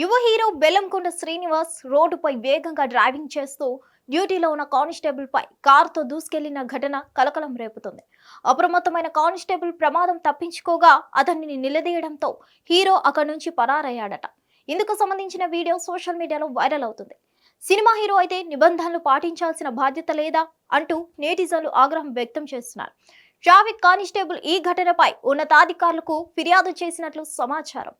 యువ హీరో బెల్లంకొండ శ్రీనివాస్ రోడ్డుపై వేగంగా డ్రైవింగ్ చేస్తూ డ్యూటీలో ఉన్న కానిస్టేబుల్ పై కారుతో దూసుకెళ్ళిన ఘటన కలకలం రేపుతుంది. అప్రమత్తమైన కానిస్టేబుల్ ప్రమాదం తప్పించుకోగా అతన్ని నిలదీయడంతో హీరో అక్కడి నుంచి పరారయ్యాడట. ఇందుకు సంబంధించిన వీడియో సోషల్ మీడియాలో వైరల్ అవుతుంది. సినిమా హీరో అయితే నిబంధనలు పాటించాల్సిన బాధ్యత లేదా అంటూ నేటిజన్లు ఆగ్రహం వ్యక్తం చేస్తున్నారు. ట్రాఫిక్ కానిస్టేబుల్ ఈ ఘటనపై ఉన్నతాధికారులకు ఫిర్యాదు చేసినట్లు సమాచారం.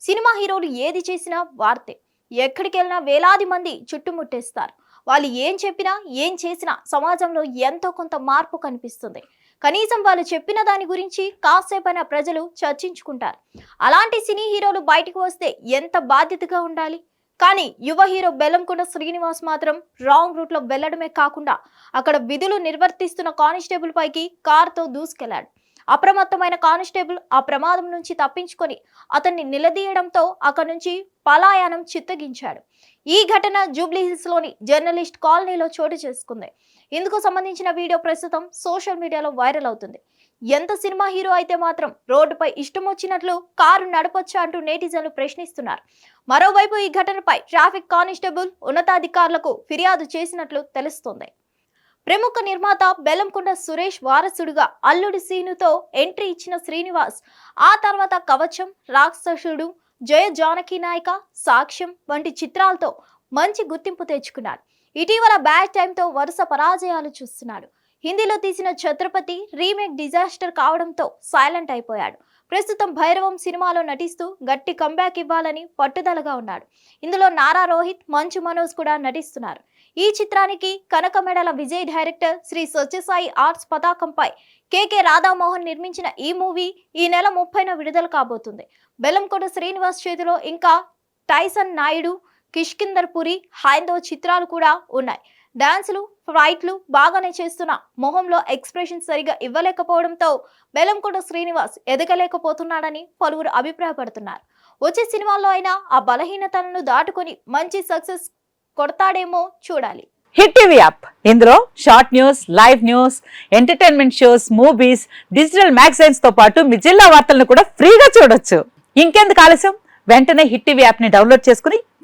సినిమా హీరోలు ఏది చేసినా వార్తే. ఎక్కడికి వెళ్ళినా వేలాది మంది చుట్టుముట్టేస్తారు. వాళ్ళు ఏం చెప్పినా ఏం చేసినా సమాజంలో ఎంతో కొంత మార్పు కనిపిస్తుంది. కనీసం వాళ్ళు చెప్పిన దాని గురించి కాసేపైనా ప్రజలు చర్చించుకుంటారు. అలాంటి సినీ హీరోలు బయటకు వస్తే ఎంత బాధ్యతగా ఉండాలి? కానీ యువ హీరో బెల్లంకొండ శ్రీనివాస్ మాత్రం రాంగ్ రూట్లో వెళ్ళడమే కాకుండా అక్కడ విధులు నిర్వర్తిస్తున్న కానిస్టేబుల్ పైకి కారుతో దూసుకెళ్ళాడు. అప్రమత్తమైన కానిస్టేబుల్ ఆ ప్రమాదం నుంచి తప్పించుకొని అతన్ని నిలదీయడంతో అక్కడి నుంచి పలాయనం చిత్తగించాడు. ఈ ఘటన జూబ్లీ జర్నలిస్ట్ కాలనీలో చోటు చేసుకుంది. ఇందుకు సంబంధించిన వీడియో ప్రస్తుతం సోషల్ మీడియాలో వైరల్ అవుతుంది. ఎంత సినిమా హీరో అయితే మాత్రం రోడ్డుపై ఇష్టం వచ్చినట్లు కారు నడపొచ్చా అంటూ నేటిజన్లు ప్రశ్నిస్తున్నారు. మరోవైపు ఈ ఘటనపై ట్రాఫిక్ కానిస్టేబుల్ ఉన్నతాధికారులకు ఫిర్యాదు చేసినట్లు తెలుస్తోంది. ప్రముఖ నిర్మాత బెల్లంకొండ సురేష్ వారసుడుగా అల్లుడి సీనుతో ఎంట్రీ ఇచ్చిన శ్రీనివాస్ ఆ తర్వాత కవచం రాక్షసుడు జయ జానకి నాయక సాక్ష్యం వంటి చిత్రాలతో మంచి గుర్తింపు తెచ్చుకున్నాడు. ఇటీవల బ్యాడ్ టైంతో వరుస పరాజయాలు చూస్తున్నాడు. హిందీలో తీసిన ఛత్రపతి రీమేక్ డిజాస్టర్ కావడంతో సైలెంట్ అయిపోయాడు. ప్రస్తుతం భైరవం సినిమాలో నటిస్తూ గట్టి కంబ్యాక్ ఇవ్వాలని పట్టుదలగా ఉన్నాడు. ఇందులో నారా రోహిత్ మంచు మనోజ్ కూడా నటిస్తున్నారు. ఈ చిత్రానికి కనకమెడల విజయ్ డైరెక్టర్ శ్రీ సత్యసాయి ఆర్ట్స్ పతాకంపై కేకే రాధామోహన్ నిర్మించిన ఈ మూవీ ఈ నెల ముప్పైన విడుదల కాబోతుంది. బెల్లంకొండ శ్రీనివాస్ చేతిలో ఇంకా టైసన్ నాయుడు కిష్కిందర్ పురి హైందో చిత్రాలు కూడా ఉన్నాయి. డాన్సులు ఫైట్లు బాగానే చేస్తున్న. మొహంలో ఎక్స్ప్రెషన్ సరిగా ఇవ్వలేకపోవడంతో బెలంకొండ శ్రీనివాస్ ఎదగలేకపోతున్నాడని పలువురు అభిప్రాయపడుతున్నారు. వచ్చే సినిమాల్లో అయినా ఆ బలహీనతలను దాటుకొని మంచి సక్సెస్ కొడతాడేమో చూడాలి. Hit TV app. ఇందులో short news live news entertainment shows movies digital మ్యాగజైన్స్తో పాటు మీ జిల్లా వార్తలను కూడా ఫ్రీగా చూడొచ్చు. ఇంకెందుకు ఆలస్యం? వెంటనే హిట్ టీవీ యాప్ని డౌన్లోడ్ చేసుకుని